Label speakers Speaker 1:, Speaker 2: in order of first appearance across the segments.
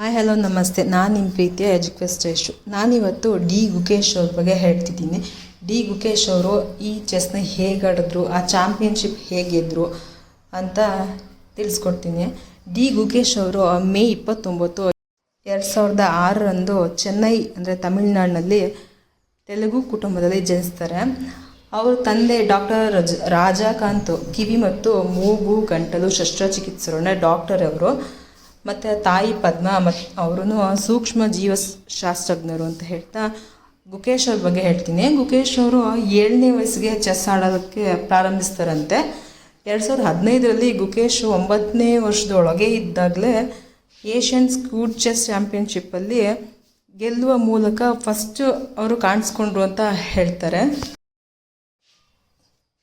Speaker 1: Hi hello ನಮಸ್ತೆ ನಾನು ನಿಮ್ಮ ಪ್ರೀತಿಯ ಎಜುಕ್ವೆಸ್ಟೇಶು ನಾನಿವತ್ತು ಡಿ ಗುಕೇಶ್ ಅವ್ರ ಬಗ್ಗೆ ಹೇಳ್ತಿದ್ದೀನಿ. ಡಿ ಗುಕೇಶ್ ಅವರು ಈ ಚೆಸ್ನ ಹೇಗೆ ಆಡಿದ್ರು, ಆ ಚಾಂಪಿಯನ್ಶಿಪ್ ಹೇಗೆ ಅಂತ ತಿಳಿಸ್ಕೊಡ್ತೀನಿ. ಡಿ ಗುಕೇಶ್ ಅವರು ಮೇ ಇಪ್ಪತ್ತೊಂಬತ್ತು ಎರಡು ಸಾವಿರದ ಆರರಂದು ಚೆನ್ನೈ, ಅಂದರೆ ತಮಿಳ್ನಾಡಿನಲ್ಲಿ ತೆಲುಗು ಕುಟುಂಬದಲ್ಲಿ ಜನಿಸ್ತಾರೆ. ಅವರ ತಂದೆ ಡಾಕ್ಟರ್ ರಜ, ರಾಜಾಕಾಂತ್ ಕಿವಿ ಮತ್ತು ಮೂಗು ಗಂಟಲು ಶಸ್ತ್ರಚಿಕಿತ್ಸರು ಅಂದರೆ ಡಾಕ್ಟರ್ ಅವರು. ಮತ್ತು ತಾಯಿ ಪದ್ಮ ಮತ್ತು ಅವರು ಸೂಕ್ಷ್ಮ ಜೀವಶಾಸ್ತ್ರಜ್ಞರು ಅಂತ ಹೇಳ್ತಾ ಗುಕೇಶ್ ಅವ್ರ ಬಗ್ಗೆ ಹೇಳ್ತೀನಿ. ಗುಕೇಶ್ ಅವರು ಏಳನೇ ವಯಸ್ಸಿಗೆ ಚೆಸ್ ಆಡೋದಕ್ಕೆ ಪ್ರಾರಂಭಿಸ್ತಾರಂತೆ. ಎರಡು ಸಾವಿರದ ಹದಿನೈದರಲ್ಲಿ ಗುಕೇಶ್ ಒಂಬತ್ತನೇ ವರ್ಷದೊಳಗೆ ಇದ್ದಾಗಲೇ ಏಷ್ಯನ್ ಸ್ಕೂಡ್ ಚೆಸ್ ಚಾಂಪಿಯನ್ಶಿಪ್ಪಲ್ಲಿ ಗೆಲ್ಲುವ ಮೂಲಕ ಫಸ್ಟ್ ಅವರು ಕಾಣಿಸ್ಕೊಂಡ್ರು ಅಂತ ಹೇಳ್ತಾರೆ.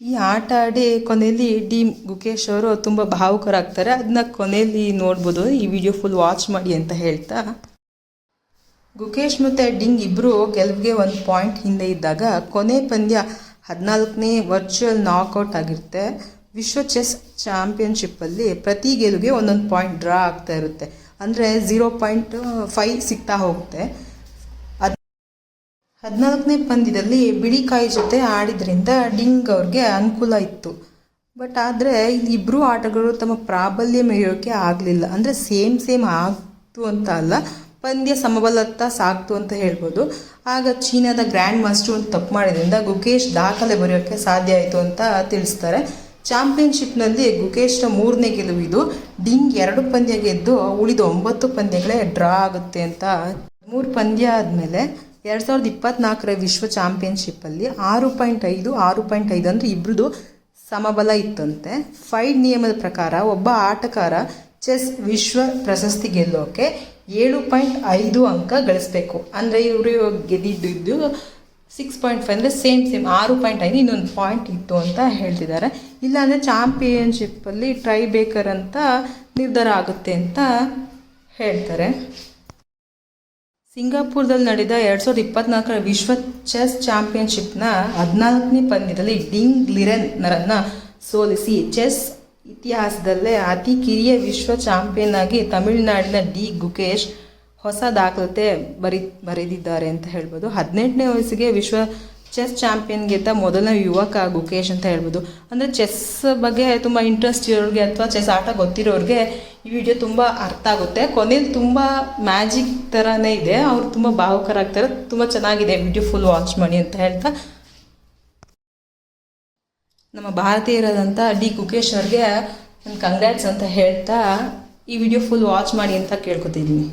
Speaker 1: ಈ ಆಟ ಆಡಿ ಕೊನೆಯಲ್ಲಿ ಡಿ ಗುಕೇಶ್ ಅವರು ತುಂಬ ಭಾವುಕರಾಗ್ತಾರೆ. ಅದನ್ನ ಕೊನೆಯಲ್ಲಿ ನೋಡ್ಬೋದು. ಈ ವಿಡಿಯೋ ಫುಲ್ ವಾಚ್ ಮಾಡಿ ಅಂತ ಹೇಳ್ತಾ. ಗುಕೇಶ್ ಮತ್ತು ಡಿಂಗ್ ಇಬ್ಬರು ಗೆಲುವಿಗೆ ಒಂದು ಪಾಯಿಂಟ್ ಹಿಂದೆ ಇದ್ದಾಗ ಕೊನೆ ಪಂದ್ಯ ಹದಿನಾಲ್ಕನೇ ವರ್ಚುವಲ್ ನಾಕ್ಔಟ್ ಆಗಿರುತ್ತೆ. ವಿಶ್ವ ಚೆಸ್ ಚಾಂಪಿಯನ್ಶಿಪ್ಪಲ್ಲಿ ಪ್ರತಿ ಗೆಲುವಿಗೆ ಒಂದೊಂದು ಪಾಯಿಂಟ್ ಡ್ರಾ ಆಗ್ತಾ ಇರುತ್ತೆ. ಅಂದರೆ ಝೀರೋ ಪಾಯಿಂಟ್ ಫೈವ್ ಸಿಗ್ತಾ ಹೋಗುತ್ತೆ. ಹದಿನಾಲ್ಕನೇ ಪಂದ್ಯದಲ್ಲಿ ಬಿಳಿ ಕಾಯಿ ಜೊತೆ ಆಡಿದ್ರಿಂದ ಡಿಂಗ್ ಅವ್ರಿಗೆ ಅನುಕೂಲ ಇತ್ತು. ಬಟ್ ಆದರೆ ಇಲ್ಲಿ ಇಬ್ಬರು ಆಟಗಾರರು ತಮ್ಮ ಪ್ರಾಬಲ್ಯ ಮೆರೆಯೋಕೆ ಆಗಲಿಲ್ಲ. ಅಂದರೆ ಸೇಮ್ ಸೇಮ್ ಆಗ್ತು ಅಂತ ಅಲ್ಲ, ಪಂದ್ಯ ಸಮಬಲತ್ತ ಸಾಕ್ತು ಅಂತ ಹೇಳ್ಬೋದು. ಆಗ ಚೀನಾದ ಗ್ರ್ಯಾಂಡ್ ಮಾಸ್ಟರ್ ಒಂದು ತಪ್ಪು ಮಾಡಿದ್ರಿಂದ ಗುಕೇಶ್ ದಾಖಲೆ ಬರೆಯೋಕ್ಕೆ ಸಾಧ್ಯ ಆಯಿತು ಅಂತ ತಿಳಿಸ್ತಾರೆ. ಚಾಂಪಿಯನ್ಶಿಪ್ನಲ್ಲಿ ಗುಕೇಶ್ನ ಮೂರನೇ ಇದು. ಡಿಂಗ್ ಎರಡು ಪಂದ್ಯ ಗೆದ್ದು ಉಳಿದ ಒಂಬತ್ತು ಪಂದ್ಯಗಳೇ ಡ್ರಾ ಆಗುತ್ತೆ ಅಂತ. ಮೂರು ಪಂದ್ಯ ಆದಮೇಲೆ ಎರಡು ಸಾವಿರದ ಇಪ್ಪತ್ನಾಲ್ಕರ ವಿಶ್ವ ಚಾಂಪಿಯನ್ಶಿಪ್ಪಲ್ಲಿ ಆರು ಪಾಯಿಂಟ್ ಐದು, ಆರು ಪಾಯಿಂಟ್ ಐದು ಅಂದರೆ ಇಬ್ಬರದು ಸಮಬಲ ಇತ್ತಂತೆ. ಫೈಡ್ ನಿಯಮದ ಪ್ರಕಾರ ಒಬ್ಬ ಆಟಗಾರ ಚೆಸ್ ವಿಶ್ವ ಪ್ರಶಸ್ತಿ ಗೆಲ್ಲೋಕೆ ಏಳು ಪಾಯಿಂಟ್ ಐದು ಅಂಕ ಗಳಿಸ್ಬೇಕು. ಅಂದರೆ ಇವರು ಗೆದ್ದಿದ್ದು ಸಿಕ್ಸ್ ಪಾಯಿಂಟ್ ಫೈವ್ ಅಂದರೆ ಸೇಮ್ ಸೇಮ್ ಆರು ಪಾಯಿಂಟ್ ಐದು, ಇನ್ನೊಂದು ಪಾಯಿಂಟ್ ಇತ್ತು ಅಂತ ಹೇಳ್ತಿದ್ದಾರೆ. ಇಲ್ಲಾಂದರೆ ಚಾಂಪಿಯನ್ಶಿಪ್ಪಲ್ಲಿ ಟ್ರೈ ಬೇಕರ್ ಅಂತ ನಿರ್ಧಾರ ಆಗುತ್ತೆ ಅಂತ ಹೇಳ್ತಾರೆ. ಸಿಂಗಾಪುರದಲ್ಲಿ ನಡೆದ ಎರಡು ಸಾವಿರದ ಇಪ್ಪತ್ನಾಲ್ಕರ ವಿಶ್ವ ಚೆಸ್ ಚಾಂಪಿಯನ್ಶಿಪ್ನ ಹದಿನಾಲ್ಕನೇ ಪಂದ್ಯದಲ್ಲಿ ಡಿಂಗ್ ಲಿರೆನ್ನರನ್ನು ಸೋಲಿಸಿ. ಚೆಸ್ ಇತಿಹಾಸದಲ್ಲೇ ಅತಿ ಕಿರಿಯ ವಿಶ್ವ ಚಾಂಪಿಯನ್ ಆಗಿ ತಮಿಳುನಾಡಿನ ಡಿ. ಗುಕೇಶ್ ಹೊಸ ದಾಖಲತೆ ಬರಿ, ಬರೆದಿದ್ದಾರೆ ಅಂತ ಹೇಳ್ಬೋದು. ಹದಿನೆಂಟನೇ ವಯಸ್ಸಿಗೆ ವಿಶ್ವ ಚೆಸ್ ಚಾಂಪಿಯನ್ ಮೊದಲನೇ ಯುವಕ ಗುಕೇಶ್ ಅಂತ ಹೇಳ್ಬೋದು. ಅಂದರೆ ಚೆಸ್ ಬಗ್ಗೆ ತುಂಬ ಇಂಟ್ರೆಸ್ಟ್ ಇರೋರಿಗೆ ಅಥವಾ ಚೆಸ್ ಆಟ ಗೊತ್ತಿರೋರಿಗೆ ಈ ವಿಡಿಯೋ ತುಂಬ ಅರ್ಥ ಆಗುತ್ತೆ. ಕೊನೆಯಲ್ಲಿ ತುಂಬ ಮ್ಯಾಜಿಕ್ ಥರನೇ ಇದೆ. ಅವ್ರು ತುಂಬ ಭಾವುಕರಾಗ್ತಾರೆ. ತುಂಬ ಚೆನ್ನಾಗಿದೆ ವಿಡಿಯೋ ಫುಲ್ ವಾಚ್ ಮಾಡಿ ಅಂತ ಹೇಳ್ತಾ. ನಮ್ಮ ಭಾರತೀಯರಾದಂಥ ಡಿ ಗುಕೇಶ್ ಅವ್ರಿಗೆ ನಾನು ಕಂಗ್ರ್ಯಾಟ್ಸ್ ಅಂತ ಹೇಳ್ತಾ ಈ ವಿಡಿಯೋ ಫುಲ್ ವಾಚ್ ಮಾಡಿ ಅಂತ ಕೇಳ್ಕೊತಿದ್ದೀನಿ.